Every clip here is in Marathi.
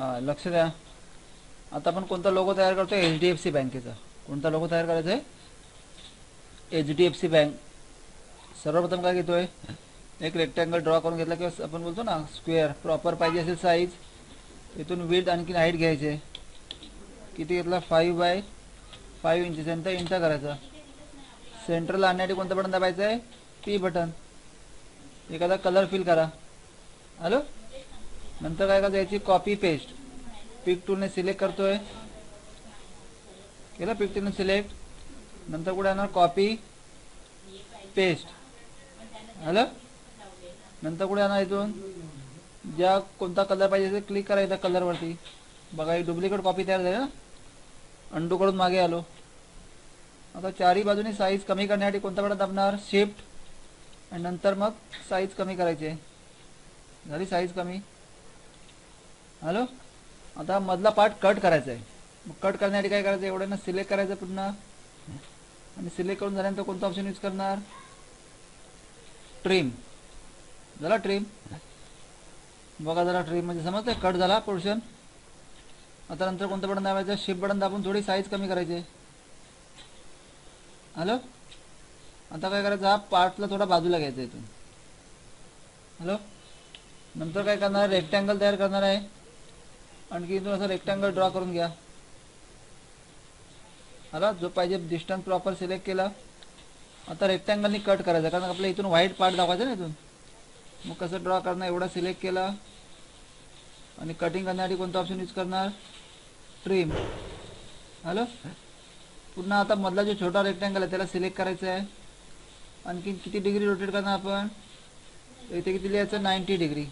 हां लक्ष द्या. आता आपण कोणता लोगो तयार करतो एच डी एफ सी बँकेचा कोणता लोगो तयार करायचा आहे H D F C bank सर्वप्रथम काय घेतोय? एक रेक्टँगल ड्रॉ करून घेतला किंवा आपण बोलतो ना स्क्वेअर प्रॉपर पाहिजे असेल साईज इथून विथ आणखी हाईट घ्यायचे. किती घेतला? फाईव्ह बाय फाईव्ह इंचेस नंतर इंटर करायचा. सेंटरला आणण्यासाठी कोणतं बटन दाबायचं आहे पी बटन एखादा कलर फिल करा. हॅलो नंतर काय करायचं याची कॉपी पेस्ट पिक टूलने सिलेक्ट करतोय. केलं पिक टूलने सिलेक्ट नंतर कुठे येणार कॉपी पेस्ट हॅलो नंतर कुठे येणार इथून? ज्या कोणता कलर पाहिजे ते क्लिक करायचा कलरवरती बघा एक डुप्लिकेट कॉपी तयार झाली ना? अंडूकडून मागे आलो. आता चारही बाजूने साईज कमी करण्यासाठी कोणता बटन दाबणार? शिफ्ट आणि नंतर मग साईज कमी करायची. आहे झाली साईज कमी. हॅलो? आता मधला पार्ट कट करायचा आहे मग कट करण्यासाठी काय करायचं? एवढ्यानं सिलेक्ट करायचं पुन्हा. आणि सिलेक्ट करून झाल्यानंतर कोणता ऑप्शन यूज करणार? ट्रिम झाला ट्रिम बघा जरा ट्रिम म्हणजे समजतंय? कट झाला पोर्शन आता नंतर कोणतं बटन दाबायचं? शिफ्ट बटन दाबून थोडी साईज कमी करायची. आहे. हॅलो? आता काय करायचं? हा पार्टला थोडा बाजूला घ्यायचा इथून. हॅलो? नंतर काय करणार? रेक्टँगल तयार करणार आहे. आणखी इथून असं रेक्टँगल ड्रॉ करून घ्या. आला जो पाहिजे डिस्टन्स प्रॉपर सिलेक्ट केला. आता रेक्टँगलनी कट करायचं कारण आपल्या इथून व्हाईट पार्ट दाखवायचा ना इथून. मग कसं ड्रॉ करणार एवढा सिलेक्ट केला. आणि कटिंग करण्यासाठी कोणतं ऑप्शन यूज करणार? ट्रिम हॅलो पुन्हा आता मधला जो छोटा रेक्टँगल आहे त्याला सिलेक्ट करायचं आहे. आणखीन किती डिग्री रोटेट करणार आपण? इथे किती लिहायचं? नाईन्टी डिग्री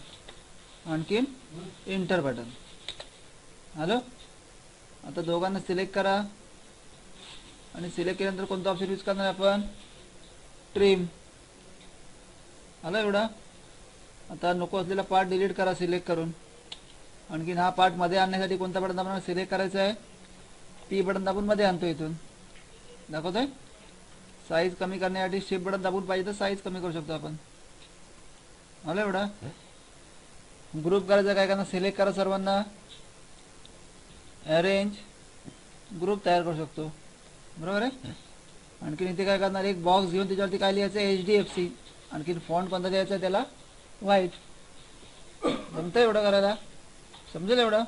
आणखीन इंटर बटन हॅलो? आता दोघांना सिलेक्ट करा. आणि सिलेक्ट केल्यानंतर कोणतं ऑप्शन यूज करणार आपण? ट्रिम आलं एवढा? आता नको असलेला पार्ट डिलीट करा सिलेक्ट करून. आणखीन हा पार्टमध्ये आणण्यासाठी कोणता बटन दाबणार सिलेक्ट करायचा आहे? पी बटन दाबून मध्ये आणतो इथून. दाखवतोय? साईज कमी करण्यासाठी शिफ्ट बटन दाबून पाहिजे तर साईज कमी करू शकतो आपण. आलं एवढा? ग्रुप करायचा काय करणार सिलेक्ट करा सर्वांना. अरेंज ग्रुप तयार करू शकतो. बरोबर आहे? आणखीन इथे काय करणार? एक बॉक्स घेऊन त्याच्यावरती काय लिहायचं? एच डी एफ सी आणखीन फॉन्ट कोणता द्यायचा आहे त्याला? व्हाईट जमतं एवढं करायला? समजेल एवढं?